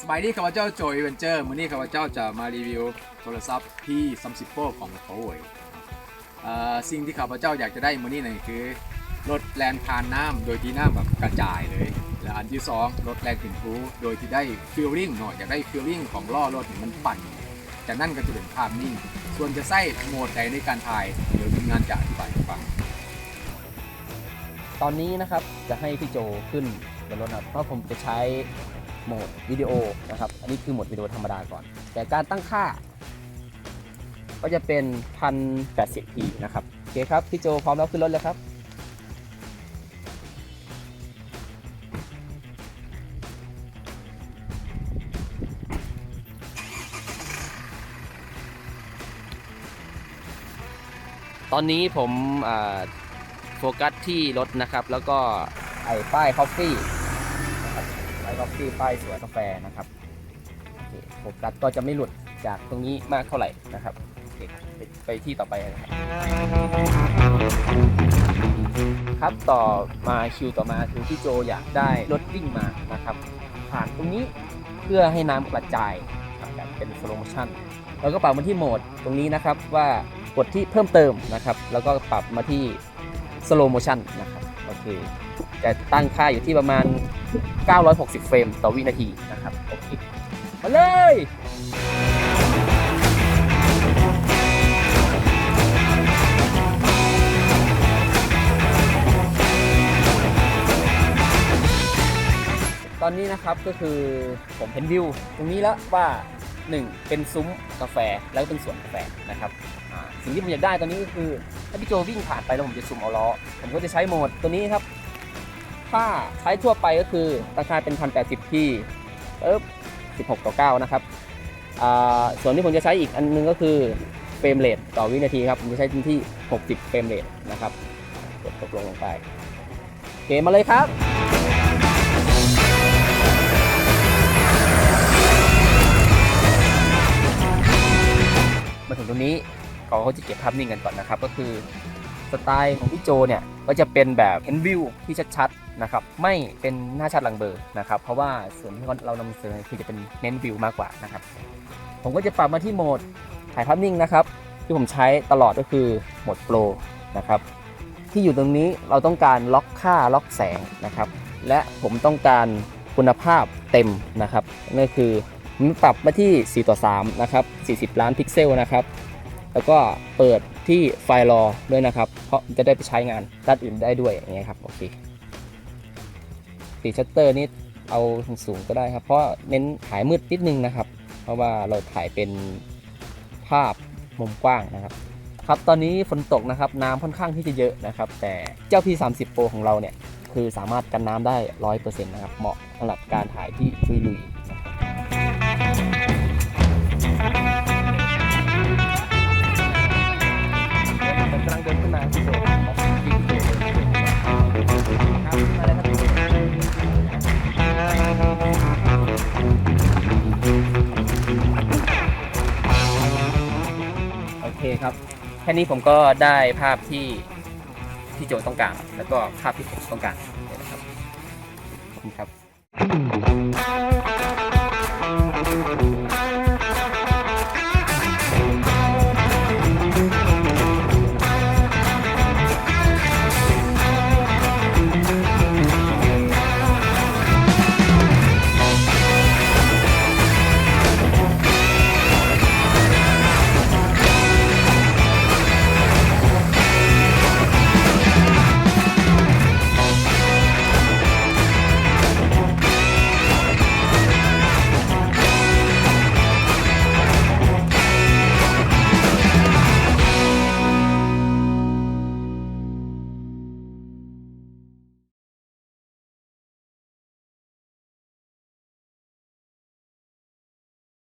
สบายดีข้าพเจ้าโจยเวนเจอร์มื้อนี้ข้าพเจ้าจะมารีวิวโทรศัพท์ที่30 Pro ของ Huawei เอ่อสิ่งที่ข้าพเจ้าอยากจะได้มือนี้นั่นคือรถแลนผ่านน้ำโดยที่น้ำแบบกระจายเลย และอันที่สองรถแลนขึ้นภูโดยที่ได้ฟีลลิ่งเนาะอยากได้ฟีลลิ่งของล้อรถนี่มันปั่นจากนั้นก็จะเป็นภาพนิ่ง ส่วนจะใส่โหมดใดในการถ่ายเดี๋ยวทีมงานจะอธิบายให้ฟัง ตอนนี้นะครับจะให้พี่โจขึ้นบนรถนะครับเพราะผมจะใช้ โหมดวิดีโอนะครับ อันนี้คือโหมดวิดีโอธรรมดาก่อน แต่การตั้งค่า ก็จะเป็น 1080p นะครับโอเคครับ พี่โจพร้อมแล้วขึ้นรถเลยครับตอนนี้ผมโฟกัสที่รถนะครับ แล้วก็ไอ้ป้ายคอฟฟี่ นะครับป้ายคอฟฟี่ป้ายสวยกาแฟนะครับโอเคโฟกัสก็จะไม่หลุดจากตรงนี้มากเท่าไหร่นะครับโอเคไปที่ต่อไปนะครับครับต่อมาคิวต่อมาคือพี่โจอยากได้รถวิ่งมานะครับ ผ่านตรงนี้เพื่อให้น้ำกระจายแบบเป็นสโลโมชั่นเราก็ปรับมาที่โหมดตรงนี้นะครับว่ากดที่เพิ่มเติมนะครับ แล้วก็ปรับมาที่ slow motion นะครับโอเคจะตั้งค่าอยู่ที่ประมาณ 960 เฟรมต่อวินาทีนะครับโอเคมาเลยตอนนี้นะครับก็คือผมเห็นวิว ตรงนี้แล้วว่า 1 เป็นซุ้มกาแฟแล้วเป็นสวนกาแฟนะครับสิ่งที่ผมอยากได้ตอนนี้ก็คือถ้าพี่โจวิ่งผ่านไปแล้วผมจะซูมเอาล้อผมก็จะใช้โหมดตัวนี้ครับ ถ้าใช้ทั่วไปก็คือราคาเป็น 1080p ปึ๊บ16 ต่อ 9 นะครับ ส่วนที่ผมจะใช้อีกอันนึงก็คือเฟรมเรทต่อวินาทีครับ ผมจะใช้ที่ 60 เฟรมเรทนะครับกดตกลงลงไปเคมมาเลยครับ มาถึงตรงนี้เขาจะเก็บภาพนิ่งกันก่อนนะครับ ก็คือ สไตล์ของพี่โจเนี่ยก็จะเป็นแบบเห็นวิวที่ชัดๆนะครับไม่เป็นหน้าชัดหลังเบลอนะครับเพราะว่าส่วนที่เรานำเสนอคือจะเป็นเน้นวิวมากกว่านะครับผมก็จะปรับมาที่โหมดถ่ายภาพนิ่งนะครับที่ผมใช้ตลอดก็คือโหมดโปรนะครับที่อยู่ตรงนี้เราต้องการล็อกค่าล็อกแสงนะครับ และผมต้องการคุณภาพเต็มนะครับนั่นคือผมปรับมาที่ 4 ต่อ 3 นะครับ 40 ล้านพิกเซลนะครับ แล้วก็เปิดที่ไฟล์รอด้วยนะครับ เพราะจะได้ไปใช้งานด้านอื่นได้ด้วยอย่างเงี้ยครับโอเคตีชัตเตอร์นี่เอาสูงก็ได้ครับ เพราะเน้นถ่ายมืดนิดนึงนะครับ เพราะว่าเราถ่ายเป็นภาพมุมกว้างนะครับครับตอนนี้ฝนตกนะครับน้ำค่อนข้างที่จะเยอะนะครับ แต่เจ้า P30 Pro ของเราเนี่ยคือสามารถกันน้ำได้ 100%นะครับเหมาะสำหรับการถ่ายที่ลุยๆ เคครับแค่นี้ผมก็ได้ภาพที่ที่โจต้องการ แล้วก็ภาพที่ผมต้องการนะครับขอบคุณครับ